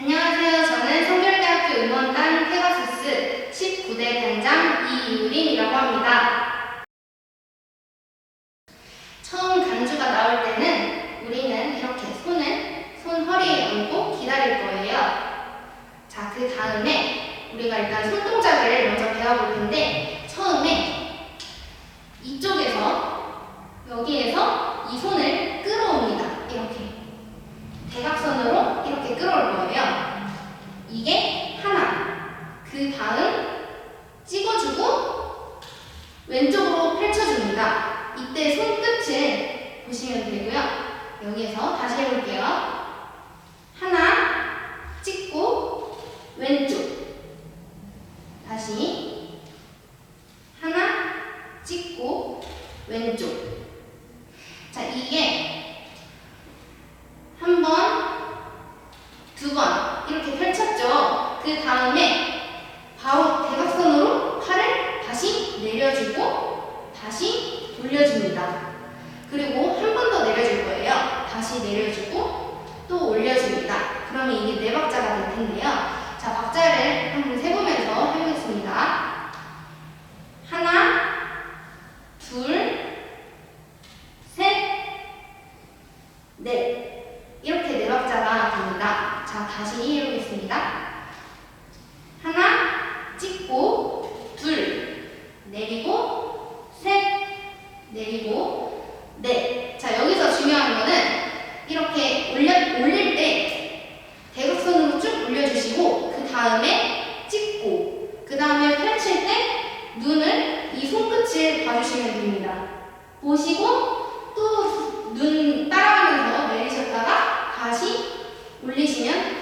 안녕하세요. 저는 성결대학교 음원단 페가수스 19대 단장 이유린이라고 합니다. 왼쪽으로 펼쳐줍니다. 이때 손끝을 보시면 되고요. 여기에서 다시 해볼게요. 하나, 찍고, 왼쪽.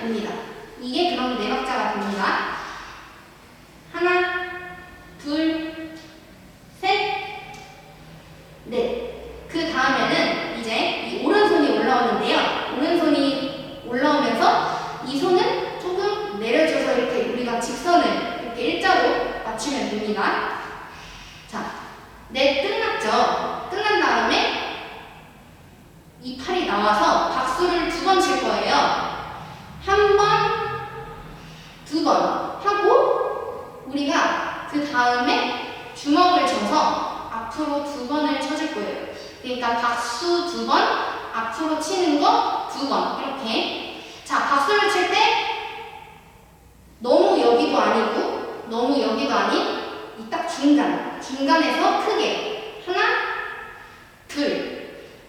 됩니다. 이게 그럼 네 내각자가 됩니다. 그러니까 박수 두 번, 앞으로 치는 거 두 번, 이렇게. 자, 박수를 칠 때, 너무 여기도 아니고, 너무 여기도 아닌, 이 딱 중간, 중간에서 크게. 하나, 둘.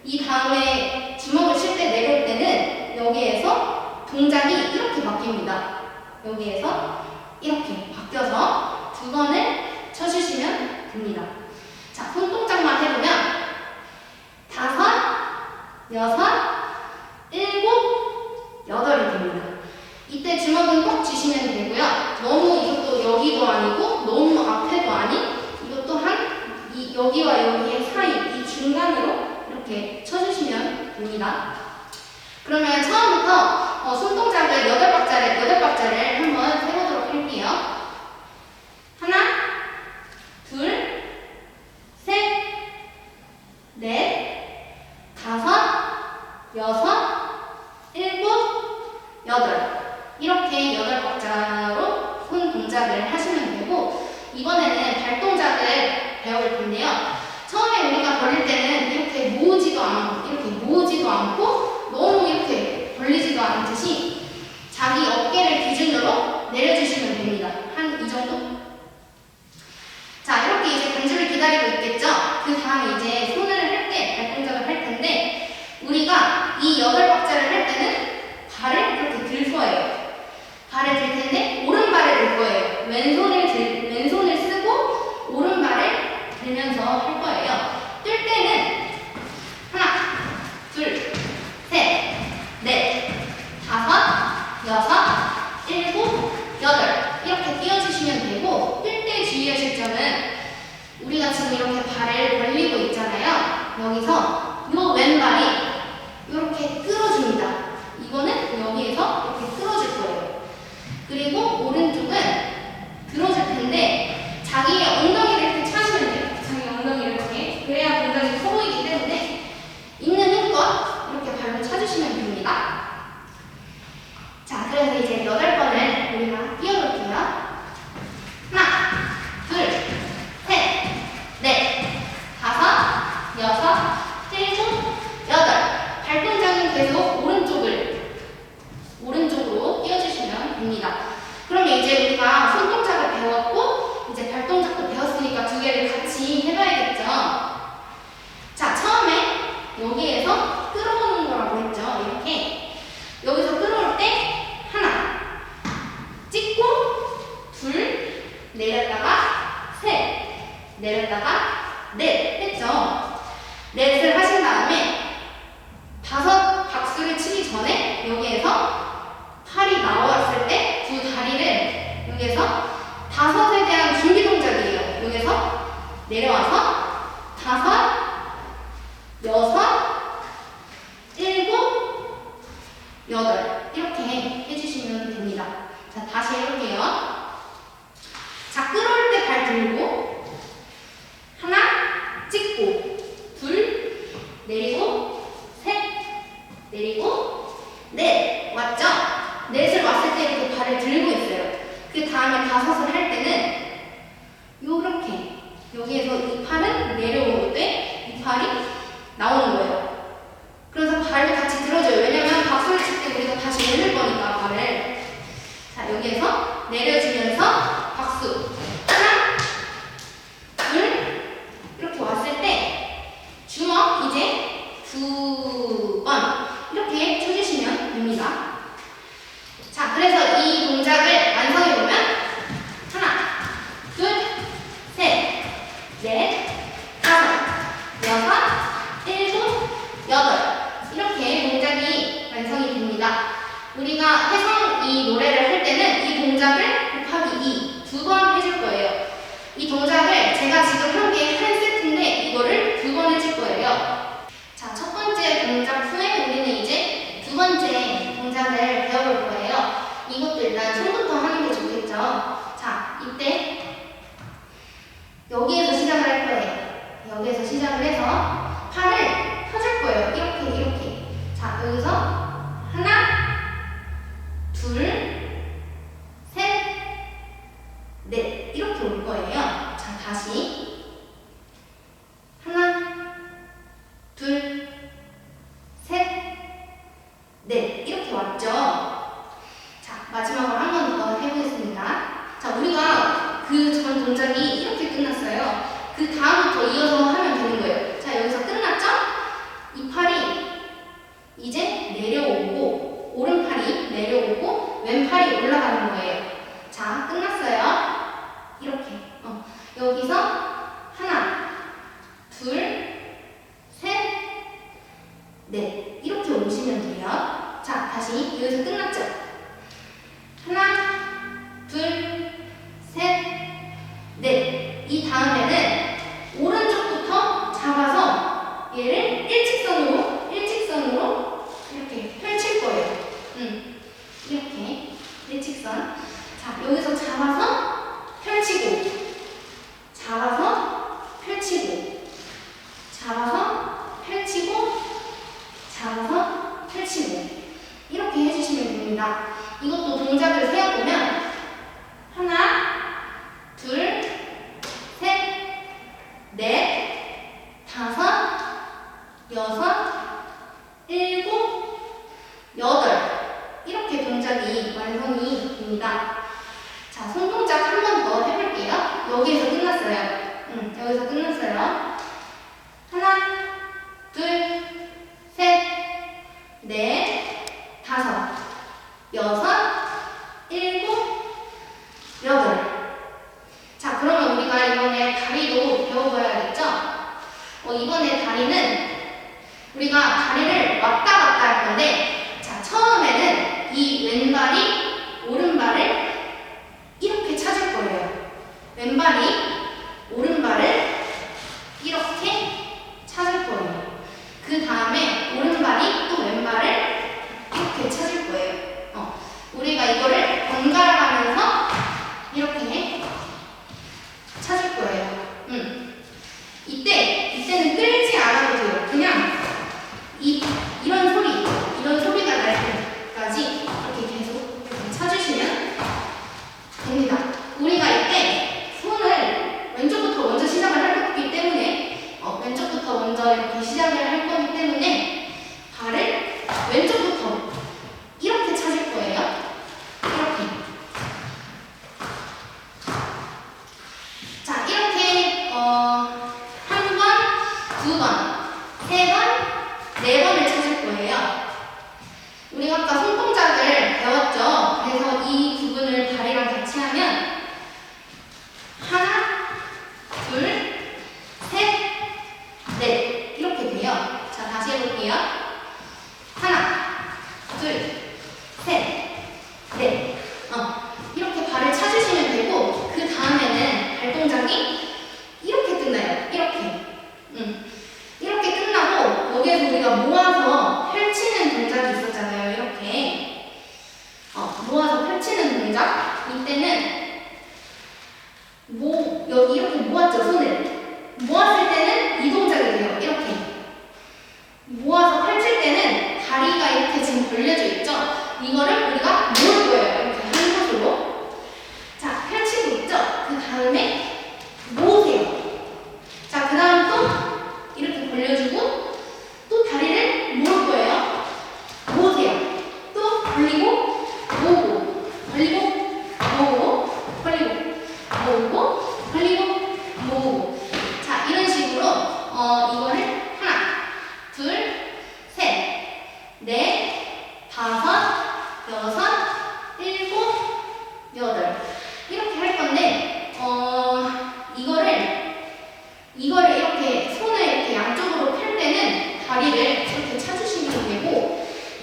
이 다음에 주먹을 칠 때 내릴 때는 여기에서 동작이 이렇게 바뀝니다. 여기에서 이렇게 바뀌어서 두 번을 쳐주시면 됩니다. 여섯, 일곱, 여덟이 됩니다. 이때 주먹은 꼭 쥐시면 되고요. 너무 이것도 여기도 아니고 너무 앞에도 아닌 이것도 한 이, 여기와 여기의 사이, 이 중간으로 이렇게 쳐주시면 됩니다. 그러면 처음부터 어, 손동작을 여덟 박자를 여덟 박자를 한번 해보도록 할게요. 하나, 앉듯이 자기 어깨를 기준으로 내려주시 여덟 이렇게 해주시면 됩니다. 자 다시 해볼게요. 자 끌어올 때 발 들고 가까이 올라가는 거예요. 자, 끝나 있습니다. 어, 이번에 다리는 우리가 다리를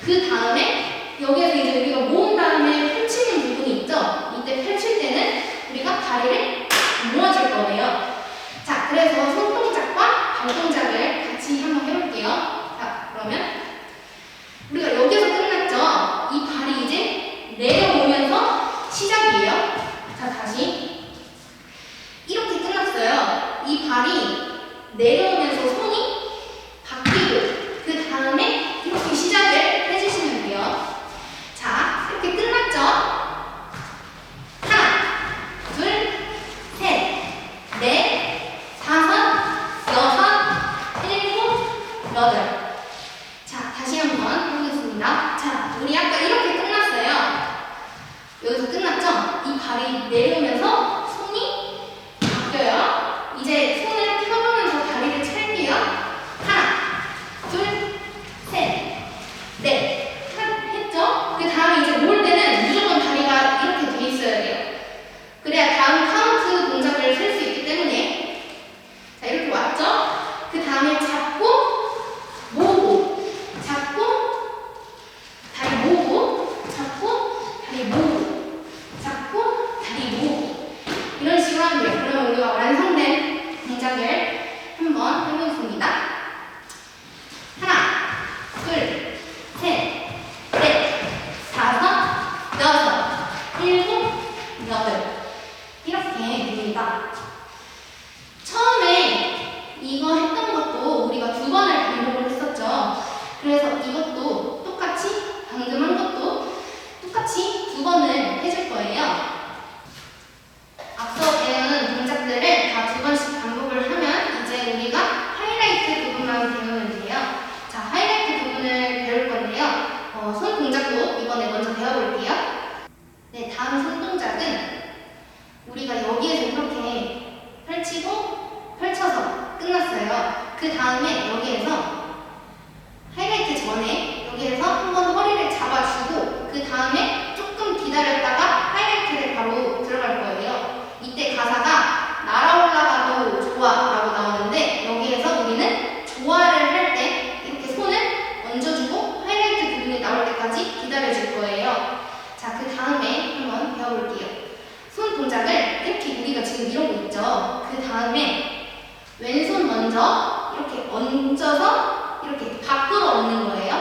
그 다음에 여기에서 이제 우리가 모은 다음에 펼치는 부분이 있죠? 이때 펼칠 때는 우리가 다리를 모아줄 거예요. 자, 그래서 손 여덟 먼저 이렇게 얹어서 이렇게 밖으로 얹는 거예요.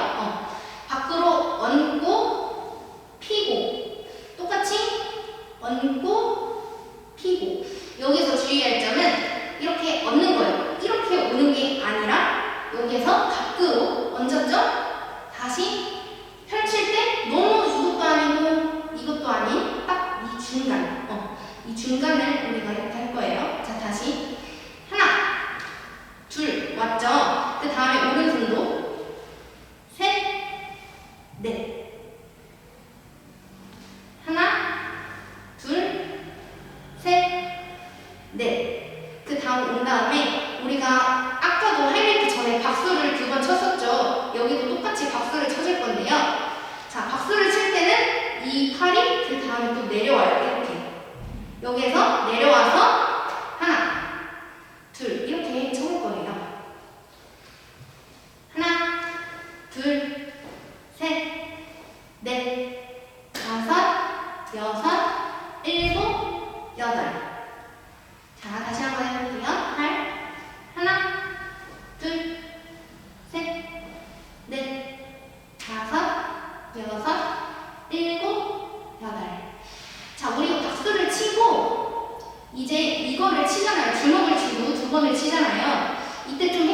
여섯, 일곱, 여덟. 자, 우리가 박수를 치고 이제 이거를 치잖아요. 주먹을 치고 두 번을 치잖아요. 이때 좀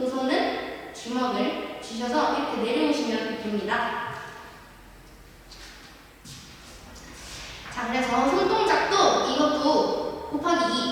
우선은 주먹을 주셔서 이렇게 내려오시면 됩니다. 자, 그래서 손동작도 이것도 곱하기 2.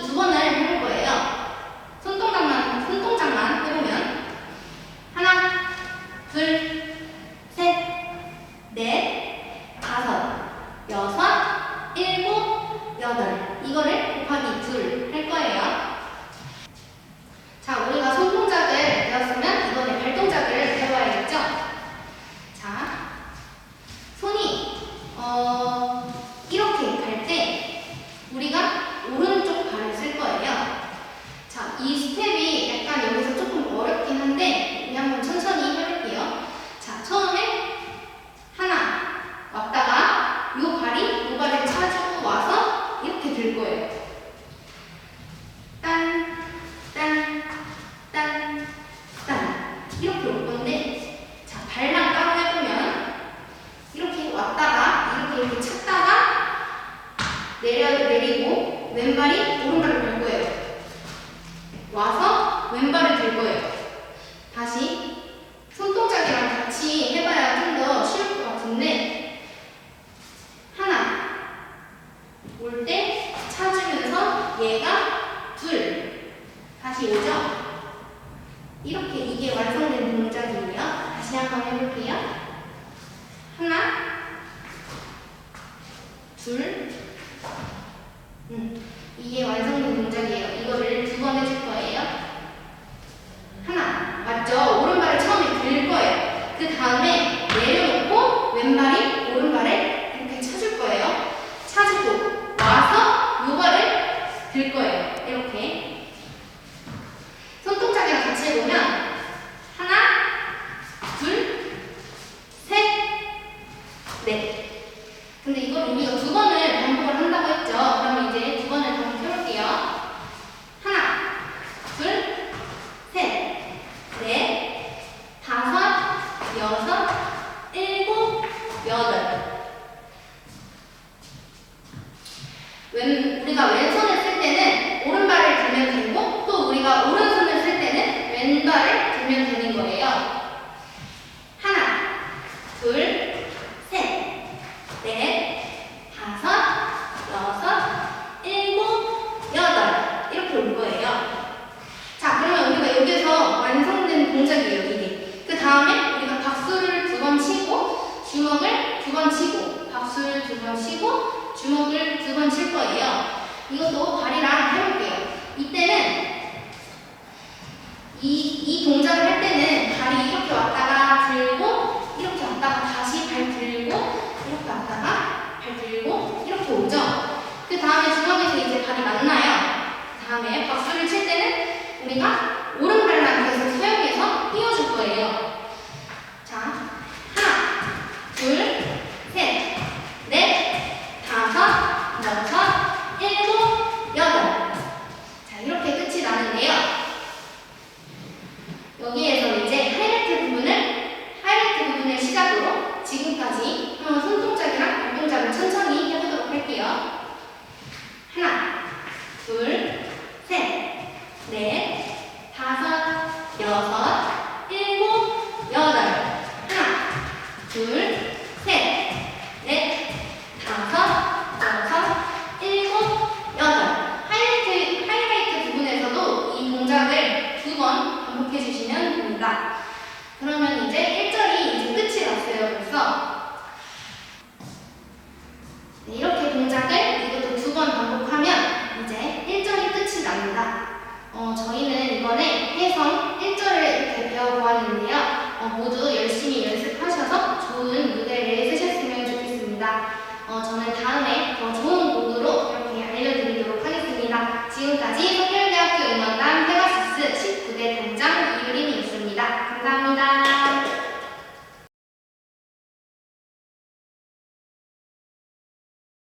ಮುಂದೆ